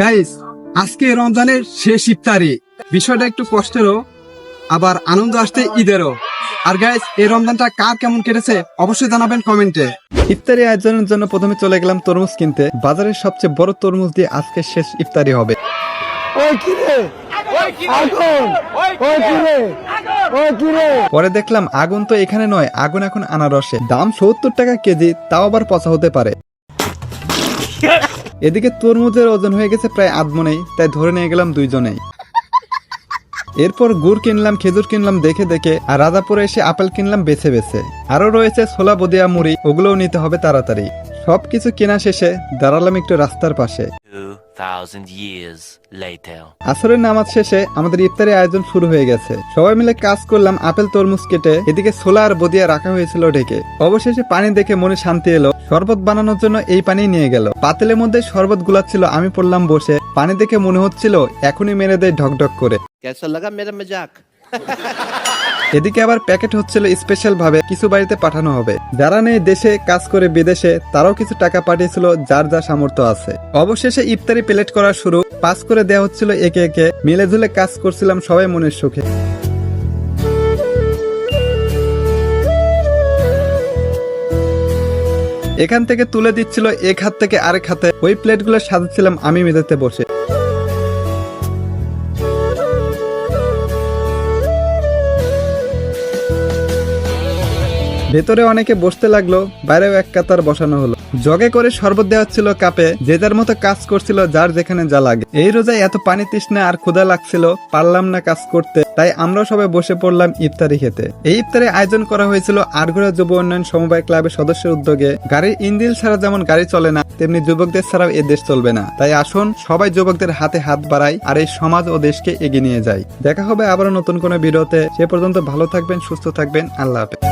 Guys আজকে রমজানের শেষ ইফতারি। বিষয়টা একটু কষ্টেরও আবার আনন্দ আসতে ঈদেরও। আর গাইস এই রমজানটা কার কেমন কেটেছে অবশ্যই জানাবেন কমেন্টে। ইফতারি আয়োজনের জন্য প্রথমে চলে গেলাম তরমুজ কিনতে। বাজারের সবচেয়ে বড় তরমুজ দিয়ে আজকে শেষ ইফতারি হবে। পরে দেখলাম আগুন তো এখানে নয় আগুন এখন আনারসে। দাম সত্তর টাকা কেজি তাও আবার পচা হতে পারে। এদিকে তরমুজের ওজন হয়ে গেছে প্রায় আধমনেই তাই ধরে নিয়ে গেলাম দুইজনেই। এরপর গুড় কিনলাম, খেজুর কিনলাম দেখে দেখে, আর রাজাপুরে এসে আপেল কিনলাম বেছে বেছে। আরও রয়েছে ছোলা, বদিয়া, মুড়ি, ওগুলোও নিতে হবে তাড়াতাড়ি। সবকিছু কেনা শেষে দাঁড়ালাম একটু রাস্তার পাশে। thousand years later. আসরের নামাজ শেষে আমাদের আয়োজন শুরু হয়ে গেছে। সবাই মিলে কাজ করলাম আপেল তরমুজ কেটে এদিকে ছোলা আর বদিয়া রাখা হয়েছিল ঢেকে। অবশেষে পানি দেখে মনে শান্তি এলো। শরবত বানানোর জন্য এই পানি নিয়ে গেল। পাতিলের মধ্যে শরবত গুলাচ্ছিল আমি পড়লাম বসে। পানি দেখে মনে হচ্ছিল এখনই মেরে দেয় ঢকঢক করে। কেসা লাগা মেরা মজাক এদিকে আবার প্যাকেট হচ্ছিল স্পেশাল ভাবে কিছু বাড়িতে পাঠানো হবে। যারা নেই দেশে, কাজ করে বিদেশে, তারাও কিছু টাকা পাঠিয়েছিল, যার যা সামর্থ্য আছে। অবশেষে ইফতারি প্লেট করা শুরু, পাস করে দেওয়া হচ্ছিল একে একে। মিলে ঝুলে কাজ করছিলাম সবাই মনের সুখে। এখান থেকে তুলে দিচ্ছিল এক হাত থেকে আরেক হাতে। ওই প্লেটগুলো সাজাচ্ছিলাম আমি মেঝেতে বসে। ভেতরে অনেকে বসতে লাগল, বাইরেও এক কাতার বসানো হলো। জগে করে শরবত দেওয়া ছিল কাপে, যে যার মতো কাজ করছিল, যার যেখানে যা লাগে। এই রোজায় এত পানি তৃষ্ণা আর ক্ষুধা লাগছিল, পারলাম না কাজ করতে, তাই আমরা সবাই বসে পড়লাম ইফতারি খেতে। এই ইফতারে আয়োজন করা হয়েছিল আটঘরা যুব উন্নয়ন সমবায় ক্লাবের সদস্যের উদ্যোগে। গাড়ির ইঞ্জিল ছাড়া যেমন গাড়ি চলে না, তেমনি যুবকদের ছাড়াও এ দেশ চলবে না। তাই আসুন, সবাই যুবকদের হাতে হাত বাড়াই আর এই সমাজ ও দেশকে এগিয়ে নিয়ে যাই। দেখা হবে আবারও নতুন কোনো ভিডিওতে। সে পর্যন্ত ভালো থাকবেন, সুস্থ থাকবেন। আল্লাহ হাফেজ।